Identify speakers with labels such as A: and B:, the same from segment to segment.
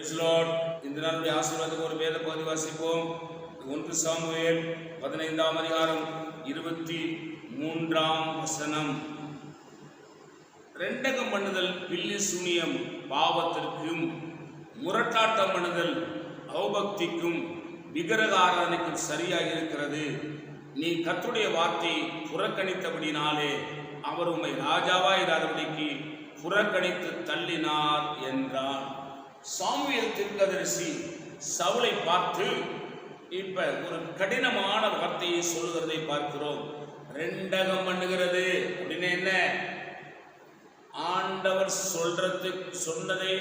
A: Praise இந்த நாளுடைய ஆசீர்வாதம் ஒரு வேத பகுதி வாசிப்போம். ஒன்று சாமுவேல் பதினைந்தாம் அதிகாரம் இருபத்தி மூன்றாம் வசனம். ரெண்டகம் பண்ணுதல் பில்லி சூனியம் பாவத்திற்கும் முரட்டாட்டம் பண்ணுதல் அவபக்திக்கும் விக்கிரக சரியாக இருக்கிறது நீ கத்துடைய வார்த்தை புறக்கணித்தபடினாலே அவர் உம்மை ராஜாவாய் இராதபடிக்கு புறக்கணித்து தள்ளினார் என்றார். சாமுவேல் திருக்கதரிசி சவுளை பார்த்து இப்ப ஒரு கடினமான வார்த்தையை சொல்லுகிறதை பார்க்கிறோம். ரெண்டகம் பண்ணுகிறது. அப்படின்னு என்ன? ஆண்டவர் சொல்றது சொன்னதை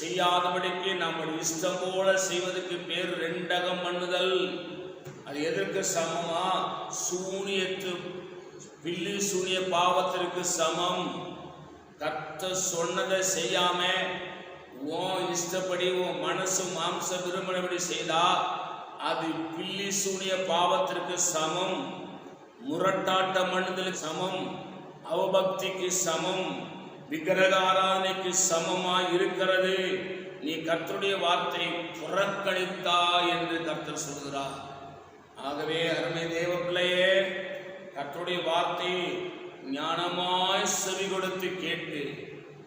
A: செய்யாதபடிக்கு நம்முடைய இஷ்டம் போல செய்வதற்கு பேர் ரெண்டகம் பண்ணுதல். அது எதற்கு சமமா? சூனியத்து வில்லு சூனிய பாவத்திற்கு சமம். கத்த சொன்னதை செய்யாம உன் இஷ்டப்படி உன் மனசு மாம்ச விரும்பினபடி செய்தா? அது பில்லி சூனிய பாவத்திற்கு சமம். முரட்டாட்ட மனிதனுக்கு சமம். அவபக்திக்கு சமம். விக்கிரக ஆராதனைக்கு சமமாய் இருக்கிறது. நீ கர்த்தருடைய வார்த்தை புறக்கணித்தா என்று கர்த்தர் சொல்கிறார். ஆகவே அருமை தேவ பிள்ளையே கர்த்தருடைய வார்த்தை ஞானமாய் செவி கொடுத்து கேட்டு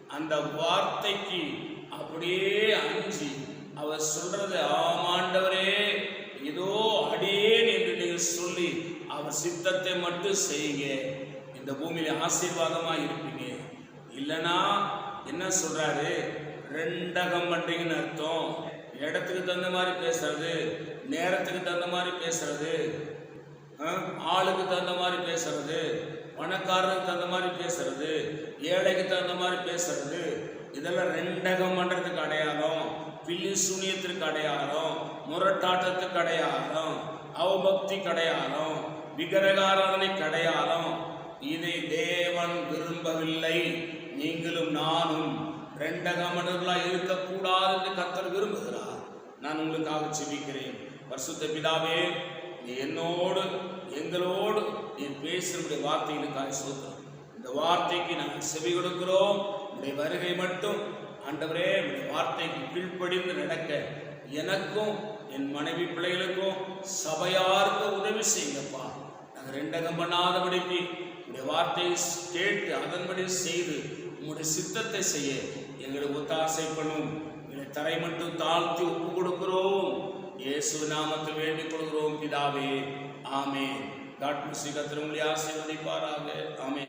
A: அந்த வார்த்தைக்கு அப்படியே அஞ்சி அவர் சொல்றது ஆமாண்டவரே ஏதோ அடியேன் என்று நீங்கள் சொல்லி அவர் சித்தத்தை மட்டும் செய்யுங்க. இந்த பூமியில ஆசீர்வாதமா இருப்பீங்க. இல்லைன்னா என்ன சொல்றாரு? ரெண்டகம் பண்றீங்கன்னு அர்த்தம். இடத்துக்கு தகுந்த மாதிரி பேசுறது நேரத்துக்கு தகுந்த மாதிரி பேசுறது ஆளுக்கு தகுந்த மாதிரி பேசுறது பணக்காரருக்கு தகுந்த மாதிரி பேசுறது ஏழைக்கு தகுந்த மாதிரி பேசுறது இதெல்லாம் ரெண்டகம் பண்ற அடையாளம் சூனியத்திற்கு அடையாளம் முரட்டாட்டத்துக்கு அடையாளம் அவபக்தி கடையாளம் விக்கிரகாராதனைக்கு கடையாளம் இதை தேவன் விரும்பவில்லை. நீங்களும் நானும் ரெண்டகமனர்களாய் இருக்கக்கூடாது என்று கத்தர் விரும்புகிறார். நான் உங்களுக்காக செபிக்கிறேன் வருஷத்த பிதாவே நீ என்னோடு எங்களோடு நீ பேசுகிற வார்த்தைகளுக்காக சொல்கிறோம் இந்த வார்த்தைக்கு நாங்கள் செவி கொடுக்கிறோம். உடைய வருகை மட்டும் ஆண்டவரே வார்த்தைக்கு கீழ்ப்படிந்து நடக்க எனக்கும் என் மனைவி பிள்ளைகளுக்கும் சபையாருக்கும் உதவி செய்யுங்கப்பா. நாங்கள் ரெண்டகம் பண்ணாதபடிக்கு உடைய வார்த்தையை கேட்டு அதன்படி செய்து உங்களுடைய சித்தத்தை செய்ய எங்களுக்கு ஒத்தாசை பண்ணும். எங்களை தரை மட்டும் தாழ்த்தி ஒப்பு கொடுக்கிறோம். இயேசு நாமத்தை வேண்டிக் கொள்கிறோம் பிதாவே. ஆமே காட் முசி கத்திரங்களை ஆசீர்வதிப்பாராக. ஆமே